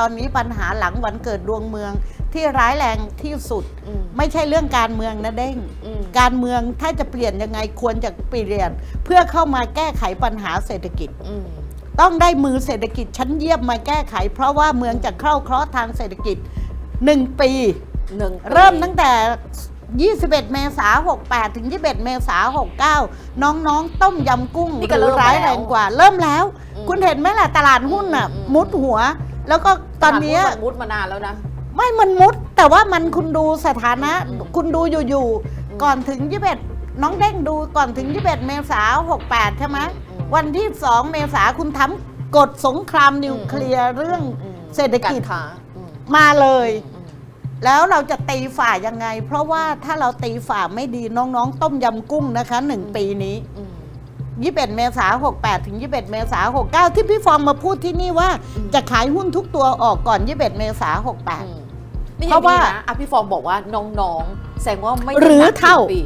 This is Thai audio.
ตอนนี้ปัญหาหลังวันเกิดดวงเมืองที่ร้ายแรงที่สุดอืมไม่ใช่เรื่องการเมืองนะเด้งอืมการเมืองถ้าจะเปลี่ยนยังไงควรจะเปลี่ยน เพื่อเข้ามาแก้ไขปัญหาเศรษฐกิจอืมต้องได้มือเศรษฐกิจชั้นเยี่ยมมาแก้ไข เพราะว่าเมืองจะเข้าเคราะห์ทางเศรษฐกิจ1ปีหนึ่งปีเริ่มตั้งแต่ 21 เมษา68 ถึง 21 เมษา69 น้องๆ ต้มยำกุ้งนี่หก็รืเริ่อมร้ายแล้วแรงกว่า เริ่มแล้วอืมคุณเห็นไหมล่ะตลาดหุ้นน่ะอืมอืมมุดหัว แล้วก็ตอนเนี้ยมันมุดมานานแล้วนะ ไม่มันมุด แต่ว่ามันคุณดูสถานะอืมคุณดูอยู่อืมๆก่อนถึง21น้องเด้งดูก่อนถึง21เมษา68ใช่ไหมอืมวันที่2เมษาคุณทำกฎสงครามนิวเคลียร์เรื่องอืมเศรษฐกิจารค้าอืมมาเลยอืมแล้วเราจะตีฝ่ายังไง เพราะว่าถ้าเราตีฝ่าไม่ดีน้องๆ ต้มยำกุ้งนะคะหนึ่งปีนี้อืม 21 เมษา68 ถึง 21 เมษา69 ที่พี่ฟองมาพูดที่นี่ว่าอืมจะขายหุ้นทุกตัวออกก่อน 21 เมษาอืม68นี่เพราะว่าอย่งนี้นะอะพี่ฟองบอกว่าน้องๆ แสดงว่าไม่ได้หรือนับเท่าปี